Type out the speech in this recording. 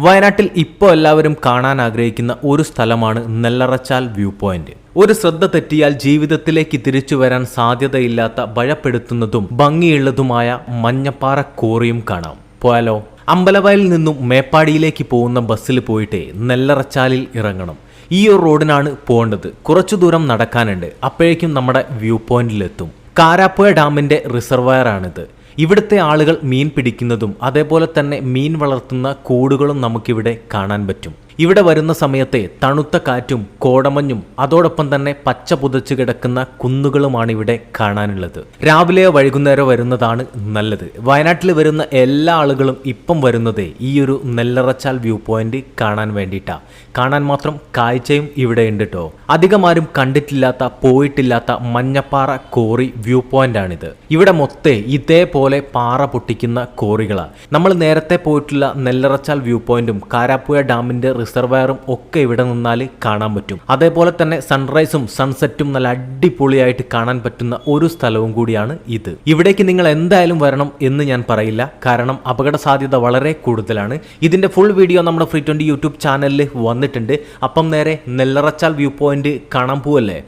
വയനാട്ടിൽ ഇപ്പോൾ എല്ലാവരും കാണാൻ ആഗ്രഹിക്കുന്ന ഒരു സ്ഥലമാണ് നെല്ലറച്ചാൽ വ്യൂ പോയിന്റ്. ഒരു ശ്രദ്ധ തെറ്റിയാൽ ജീവിതത്തിലേക്ക് തിരിച്ചു വരാൻ സാധ്യതയില്ലാത്ത ഭയപ്പെടുത്തുന്നതും ഭംഗിയുള്ളതുമായ മഞ്ഞപ്പാറ കോറിയും കാണാം. പോയാലോ? അമ്പലവയലിൽ നിന്നും മേപ്പാടിയിലേക്ക് പോകുന്ന ബസ്സിൽ പോയിട്ട് നെല്ലറച്ചാലിൽ ഇറങ്ങണം. ഈ ഒരു റോഡിനാണ് പോകേണ്ടത്. കുറച്ചു ദൂരം നടക്കാനുണ്ട്. അപ്പോഴേക്കും നമ്മുടെ വ്യൂ പോയിന്റിലെത്തും. കാരാപ്പുഴ ഡാമിന്റെ റിസർവയറാണിത് ഇവിടുത്തെ ആളുകൾ മീൻ പിടിക്കുന്നതും അതേപോലെ തന്നെ മീൻ വളർത്തുന്ന കൂടുകളും നമുക്കിവിടെ കാണാൻ പറ്റും. ഇവിടെ വരുന്ന സമയത്തെ തണുത്ത കാറ്റും കോടമഞ്ഞും അതോടൊപ്പം തന്നെ പച്ച പുതച്ചു കിടക്കുന്ന കുന്നുകളുമാണ് ഇവിടെ കാണാനുള്ളത്. രാവിലെയോ വൈകുന്നേരമോ വരുന്നതാണ് നല്ലത്. വയനാട്ടിൽ വരുന്ന എല്ലാ ആളുകളും ഇപ്പം വരുന്നത് ഈ ഒരു നെല്ലറച്ചാൽ വ്യൂ പോയിന്റ് കാണാൻ വേണ്ടിയിട്ടാണ് കാണാൻ മാത്രം കാഴ്ചയും ഇവിടെ ഉണ്ട് കേട്ടോ അധികം ആരും കണ്ടിട്ടില്ലാത്ത പോയിട്ടില്ലാത്ത മഞ്ഞപ്പാറ കോറി വ്യൂ പോയിന്റ് ആണിത്. ഇവിടെ മൊത്തേ ഇതേപോലെ പാറ പൊട്ടിക്കുന്ന കോറികളാണ് നമ്മൾ നേരത്തെ പോയിട്ടുള്ള നെല്ലറച്ചാൽ വ്യൂ പോയിന്റും കാരാപ്പുഴ ഡാമിന്റെ റിസർവയറും ഒക്കെ ഇവിടെ നിന്നാൽ കാണാൻ പറ്റും. അതേപോലെ തന്നെ സൺറൈസും സൺസെറ്റും നല്ല അടിപൊളിയായിട്ട് കാണാൻ പറ്റുന്ന ഒരു സ്ഥലവും കൂടിയാണ് ഇത്. ഇവിടേക്ക് നിങ്ങൾ എന്തായാലും വരണം എന്ന് ഞാൻ പറയില്ല. കാരണം അപകട സാധ്യത വളരെ കൂടുതലാണ്. ഇതിന്റെ ഫുൾ വീഡിയോ നമ്മുടെ ഫ്രീ ട്വന്റി യൂട്യൂബ് ചാനലിൽ വന്നിട്ടുണ്ട്. അപ്പം നേരെ നെല്ലറച്ചാൽ വ്യൂ പോയിന്റ് കാണാൻ പോവല്ലേ?